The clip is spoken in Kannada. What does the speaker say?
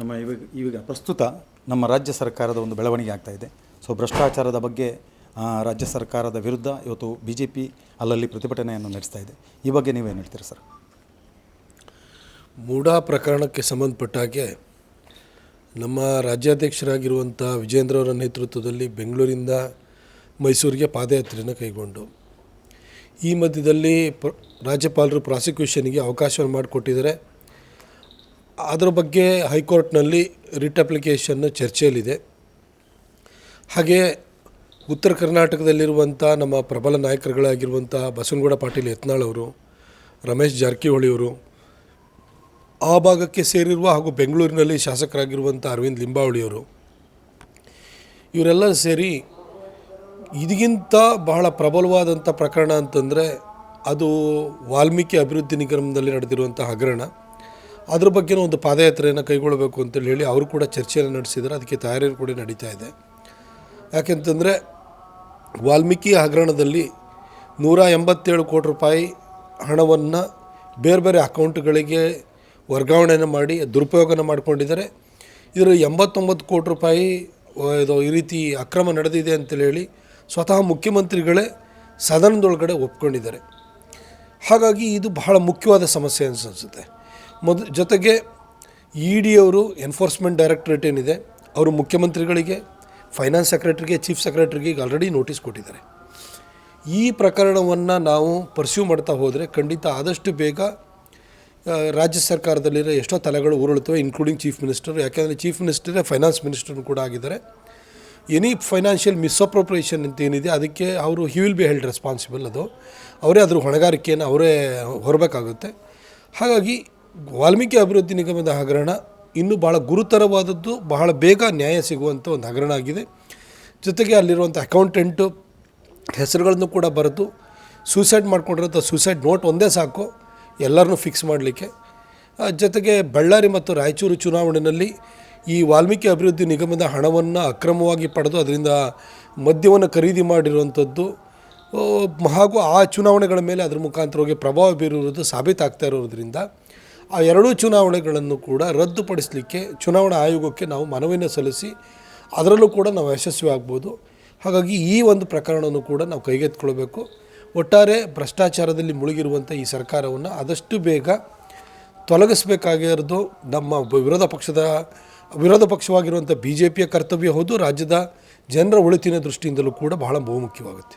ನಮ್ಮ ಇವಾಗ ಈಗ ಪ್ರಸ್ತುತ ನಮ್ಮ ರಾಜ್ಯ ಸರ್ಕಾರದ ಒಂದು ಬೆಳವಣಿಗೆ ಆಗ್ತಾ ಇದೆ. ಸೊ ಭ್ರಷ್ಟಾಚಾರದ ಬಗ್ಗೆ ರಾಜ್ಯ ಸರ್ಕಾರದ ವಿರುದ್ಧ ಇವತ್ತು ಬಿ ಜೆ ಪಿ ಅಲ್ಲಲ್ಲಿ ಪ್ರತಿಭಟನೆಯನ್ನು ನಡೆಸ್ತಾ ಇದೆ. ಈ ಬಗ್ಗೆ ನೀವೇನು ಹೇಳ್ತೀರಾ ಸರ್? ಮೂಡಾ ಪ್ರಕರಣಕ್ಕೆ ಸಂಬಂಧಪಟ್ಟಾಗೆ ನಮ್ಮ ರಾಜ್ಯಾಧ್ಯಕ್ಷರಾಗಿರುವಂಥ ವಿಜೇಂದ್ರ ಅವರ ನೇತೃತ್ವದಲ್ಲಿ ಬೆಂಗಳೂರಿಂದ ಮೈಸೂರಿಗೆ ಪಾದಯಾತ್ರೆಯನ್ನು ಕೈಗೊಂಡು ಈ ಮಧ್ಯದಲ್ಲಿ ಪ್ರ ರಾಜ್ಯಪಾಲರು ಪ್ರಾಸಿಕ್ಯೂಷನ್ಗೆ ಅವಕಾಶವನ್ನು ಮಾಡಿಕೊಟ್ಟಿದ್ದಾರೆ. ಅದರ ಬಗ್ಗೆ ಹೈಕೋರ್ಟ್ನಲ್ಲಿ ರಿಟ್ ಅಪ್ಲಿಕೇಶನ್ ಚರ್ಚೆಯಲ್ಲಿದೆ. ಹಾಗೆ ಉತ್ತರ ಕರ್ನಾಟಕದಲ್ಲಿರುವಂಥ ನಮ್ಮ ಪ್ರಬಲ ನಾಯಕರುಗಳಾಗಿರುವಂಥ ಬಸವನಗೌಡ ಪಾಟೀಲ್ ಯತ್ನಾಳ್ ಅವರು, ರಮೇಶ್ ಜಾರಕಿಹೊಳಿ ಅವರು, ಆ ಭಾಗಕ್ಕೆ ಸೇರಿರುವ ಹಾಗೂ ಬೆಂಗಳೂರಿನಲ್ಲಿ ಶಾಸಕರಾಗಿರುವಂಥ ಅರವಿಂದ್ ಲಿಂಬಾವಳಿಯವರು ಇವರೆಲ್ಲ ಸೇರಿ ಇದಕ್ಕಿಂತ ಬಹಳ ಪ್ರಬಲವಾದಂಥ ಪ್ರಕರಣ ಅಂತಂದರೆ ಅದು ವಾಲ್ಮೀಕಿ ಅಭಿವೃದ್ಧಿ ನಿಗಮದಲ್ಲಿ ನಡೆದಿರುವಂಥ ಹಗರಣ. ಅದ್ರ ಬಗ್ಗೆನೂ ಒಂದು ಪಾದಯಾತ್ರೆಯನ್ನು ಕೈಗೊಳ್ಳಬೇಕು ಅಂತೇಳಿ ಹೇಳಿ ಅವರು ಕೂಡ ಚರ್ಚೆಯನ್ನು ನಡೆಸಿದ್ದಾರೆ. ಅದಕ್ಕೆ ತಯಾರಿ ಕೂಡ ನಡೀತಾ ಇದೆ. ಯಾಕೆಂತಂದರೆ ವಾಲ್ಮೀಕಿ ಹಗರಣದಲ್ಲಿ ನೂರ ಎಂಬತ್ತೇಳು ಕೋಟಿ ರೂಪಾಯಿ ಹಣವನ್ನು ಬೇರೆ ಬೇರೆ ಅಕೌಂಟ್ಗಳಿಗೆ ವರ್ಗಾವಣೆಯನ್ನು ಮಾಡಿ ದುರುಪಯೋಗನ ಮಾಡಿಕೊಂಡಿದ್ದಾರೆ. ಇದರ ಎಂಬತ್ತೊಂಬತ್ತು ಕೋಟಿ ರೂಪಾಯಿ ಇದು ಈ ರೀತಿ ಅಕ್ರಮ ನಡೆದಿದೆ ಅಂತೇಳಿ ಹೇಳಿ ಸ್ವತಃ ಮುಖ್ಯಮಂತ್ರಿಗಳೇ ಸದನದೊಳಗಡೆ ಒಪ್ಕೊಂಡಿದ್ದಾರೆ. ಹಾಗಾಗಿ ಇದು ಬಹಳ ಮುಖ್ಯವಾದ ಸಮಸ್ಯೆ ಅನಿಸುತ್ತೆ ಮೊದ, ಜೊತೆಗೆ ಇ ಡಿ ಅವರು ಎನ್ಫೋರ್ಸ್ಮೆಂಟ್ ಡೈರೆಕ್ಟ್ರೇಟ್ ಏನಿದೆ, ಅವರು ಮುಖ್ಯಮಂತ್ರಿಗಳಿಗೆ ಫೈನಾನ್ಸ್ ಸೆಕ್ರೆಟ್ರಿಗೆ ಚೀಫ್ ಸೆಕ್ರೆಟ್ರಿಗೆ ಈಗ ಆಲ್ರೆಡಿ ನೋಟಿಸ್ ಕೊಟ್ಟಿದ್ದಾರೆ. ಈ ಪ್ರಕರಣವನ್ನು ನಾವು ಪರ್ಸ್ಯೂ ಮಾಡ್ತಾ ಹೋದರೆ ಖಂಡಿತ ಆದಷ್ಟು ಬೇಗ ರಾಜ್ಯ ಸರ್ಕಾರದಲ್ಲಿರೋ ಎಷ್ಟೋ ತಲೆಗಳು ಉರುಳುತ್ತವೆ ಇನ್ಕ್ಲೂಡಿಂಗ್ ಚೀಫ್ ಮಿನಿಸ್ಟರ್ ಯಾಕೆಂದರೆ ಚೀಫ್ ಮಿನಿಸ್ಟರೇ ಫೈನಾನ್ಸ್ ಮಿನಿಸ್ಟರ್ ಕೂಡ ಆಗಿದ್ದಾರೆ. ಎನಿ ಫೈನಾನ್ಷಿಯಲ್ ಮಿಸ್ಅಪ್ರೋಪ್ರಿಯೇಷನ್ ಅಂತ ಏನಿದೆ, ಅದಕ್ಕೆ ಅವರು he will be held responsible ಅದು ಅವರೇ ಅದ್ರ ಹೊಣೆಗಾರಿಕೆಯನ್ನು ಅವರೇ ಹೊರಬೇಕಾಗುತ್ತೆ. ಹಾಗಾಗಿ ವಾಲ್ಮೀಕಿ ಅಭಿವೃದ್ಧಿ ನಿಗಮದ ಹಗರಣ ಇನ್ನೂ ಭಾಳ ಗುರುತರವಾದದ್ದು, ಬಹಳ ಬೇಗ ನ್ಯಾಯ ಸಿಗುವಂಥ ಒಂದು ಹಗರಣ ಆಗಿದೆ. ಜೊತೆಗೆ ಅಲ್ಲಿರುವಂಥ ಅಕೌಂಟೆಂಟು ಹೆಸರುಗಳನ್ನು ಕೂಡ ಬರೆದು ಸೂಸೈಡ್ ಮಾಡ್ಕೊಂಡಿರೋಂಥ ಸೂಸೈಡ್ ನೋಟ್ ಒಂದೇ ಸಾಕು, ಎಲ್ಲರನ್ನೂ ಫಿಕ್ಸ್ ಮಾಡಲಿಕ್ಕೆ. ಜೊತೆಗೆ ಬಳ್ಳಾರಿ ಮತ್ತು ರಾಯಚೂರು ಚುನಾವಣೆಯಲ್ಲಿ ಈ ವಾಲ್ಮೀಕಿ ಅಭಿವೃದ್ಧಿ ನಿಗಮದ ಹಣವನ್ನು ಅಕ್ರಮವಾಗಿ ಪಡೆದು ಅದರಿಂದ ಮದ್ಯವನ್ನು ಖರೀದಿ ಮಾಡಿರುವಂಥದ್ದು ಹಾಗೂ ಆ ಚುನಾವಣೆಗಳ ಮೇಲೆ ಅದರ ಮುಖಾಂತರವಾಗಿ ಪ್ರಭಾವ ಬೀರಿರುವುದು ಸಾಬೀತಾಗ್ತಾ ಇರೋದ್ರಿಂದ ಆ ಎರಡೂ ಚುನಾವಣೆಗಳನ್ನು ಕೂಡ ರದ್ದುಪಡಿಸಲಿಕ್ಕೆ ಚುನಾವಣಾ ಆಯೋಗಕ್ಕೆ ನಾವು ಮನವಿಯನ್ನು ಸಲ್ಲಿಸಿ ಅದರಲ್ಲೂ ಕೂಡ ನಾವು ಯಶಸ್ವಿ ಆಗ್ಬೋದು ಹಾಗಾಗಿ ಈ ಒಂದು ಪ್ರಕರಣವನ್ನು ಕೂಡ ನಾವು ಕೈಗೆತ್ತಿಕೊಳ್ಬೇಕು ಒಟ್ಟಾರೆ ಭ್ರಷ್ಟಾಚಾರದಲ್ಲಿ ಮುಳುಗಿರುವಂಥ ಈ ಸರ್ಕಾರವನ್ನು ಆದಷ್ಟು ಬೇಗ ತೊಲಗಿಸಬೇಕಾಗಿರೋದು ನಮ್ಮ ವಿರೋಧ ಪಕ್ಷದ, ವಿರೋಧ ಪಕ್ಷವಾಗಿರುವಂಥ ಬಿ ಜೆ ಪಿಯ ಕರ್ತವ್ಯ ಹೌದು. ರಾಜ್ಯದ ಜನರ ಒಳಿತಿನ ದೃಷ್ಟಿಯಿಂದಲೂ ಕೂಡ ಬಹಳ ಬಹುಮುಖ್ಯವಾಗುತ್ತೆ.